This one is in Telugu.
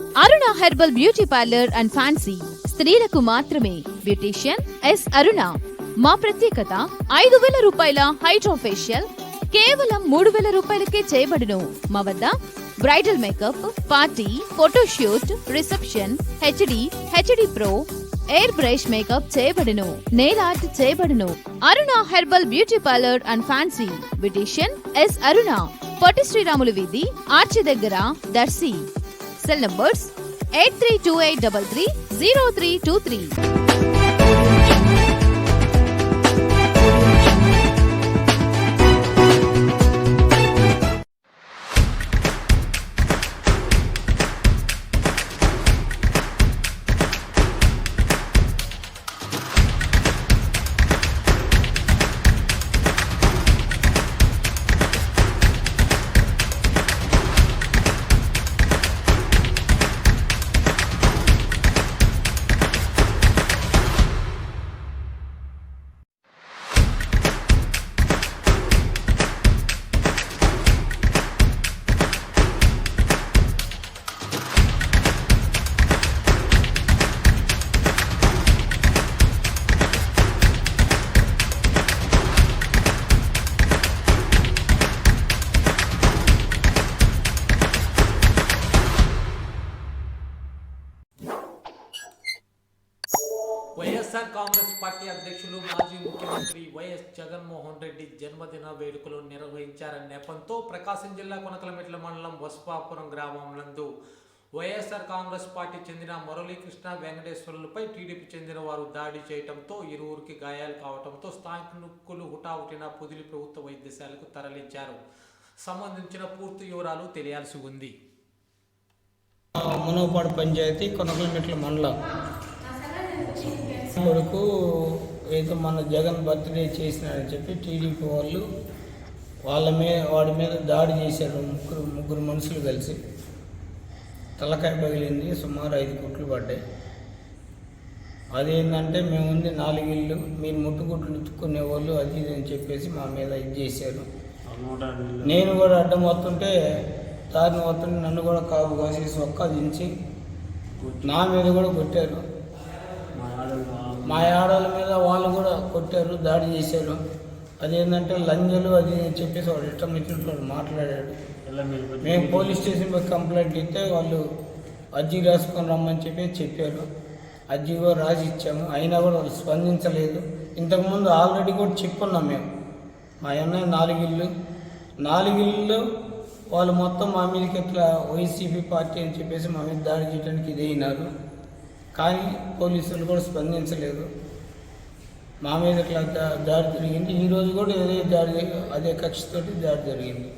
Aruna herbal beauty parlour and fancy. స్త్రీలకు మాత్రమే. Beautician S Aruna. మా ప్రత్యేకత ఐదు వేల రూపాయల హైడ్రో ఫేషియల్ కేవలం మూడు వేల రూపాయలకే చేయబడును. మా వద్ద bridal makeup party photoshoot reception HD HD pro air brush makeup చేయబడును. నెయిల్ ఆర్ట్ చేయబడును. Aruna herbal beauty parlour and fancy. Beautician S Aruna. Potti Sriramulu వీధి ఆర్చి దగ్గర Darsi. cell numbers 8328330323. YSR Congress party అధ్యక్షులు మాజీ ముఖ్యమంత్రి వైఎస్ జగన్మోహన్ రెడ్డి జన్మదిన వేడుకలు నిర్వహించారన్న నేపంతో ప్రకాశం జిల్లా కొనకలమెట్ల మండలం వస్పాపురం గ్రామం నందు వైఎస్ఆర్ కాంగ్రెస్ పార్టీ చెందిన మురళీకృష్ణ వెంకటేశ్వర్లపై టీడీపీ చెందిన వారు దాడి చేయడంతో ఇరువురికి గాయాలు కావడంతో స్థానికులు హుటాహుటిన పొదిలి ప్రభుత్వ వైద్యశాలకు తరలించారు. సంబంధించిన పూర్తి వివరాలు తెలియాల్సి ఉంది. మునవపాడు పంచాయతీ కొనకలమెట్ల మండలం. కొడుకు ఏదో మన జగన్ బర్త్డే చేసినారని చెప్పి టీడీపీ వాళ్ళు వాళ్ళ మీద వాడి మీద దాడి చేశారు ముగ్గురు ముగ్గురు మనుషులు కలిసి. తలకాయ పగిలింది సుమారు ఐదు కుట్లు పడ్డాయి. అదేంటంటే మేము ఉంది నాలుగు మీరు ముట్టుకుట్లు ఉతుక్కునే వాళ్ళు అది ఇది అని చెప్పేసి మా మీద ఇది చేశారు. నేను కూడా అడ్డం వస్తుంటే దారిని వస్తుంటే నన్ను కూడా కాపు కాసేసి ఒక్క దించి నా మీద కూడా కొట్టారు. మా ఆడవాళ్ళ మీద వాళ్ళు కూడా కొట్టారు దాడి చేశారు. అదేంటంటే లంజలు అది చెప్పేసి వాడు ఇష్టం వచ్చినట్లు వాడు మాట్లాడాడు. మేము పోలీస్ స్టేషన్ పోయి కంప్లైంట్ ఇస్తే వాళ్ళు అర్జీ రాసుకొని రమ్మని చెప్పి చెప్పారు. అర్జీ కూడా రాసి ఇచ్చాము. అయినా కూడా వాళ్ళు స్పందించలేదు. ఇంతకుముందు ఆల్రెడీ కూడా చెప్పున్నాం మేము. మా అన్నయ్య నాలుగిళ్ళు నాలుగిళ్ళు వాళ్ళు మొత్తం మా మీదకి ఇట్లా వైసీపీ పార్టీ అని చెప్పేసి మా మీద దాడి చేయడానికి ఇది అయినారు. కానీ పోలీసులు కూడా స్పందించలేదు. మా మీద ఇట్లా దాడి జరిగింది. ఈరోజు కూడా అదే దాడి అదే కక్షతోటి దాడి జరిగింది.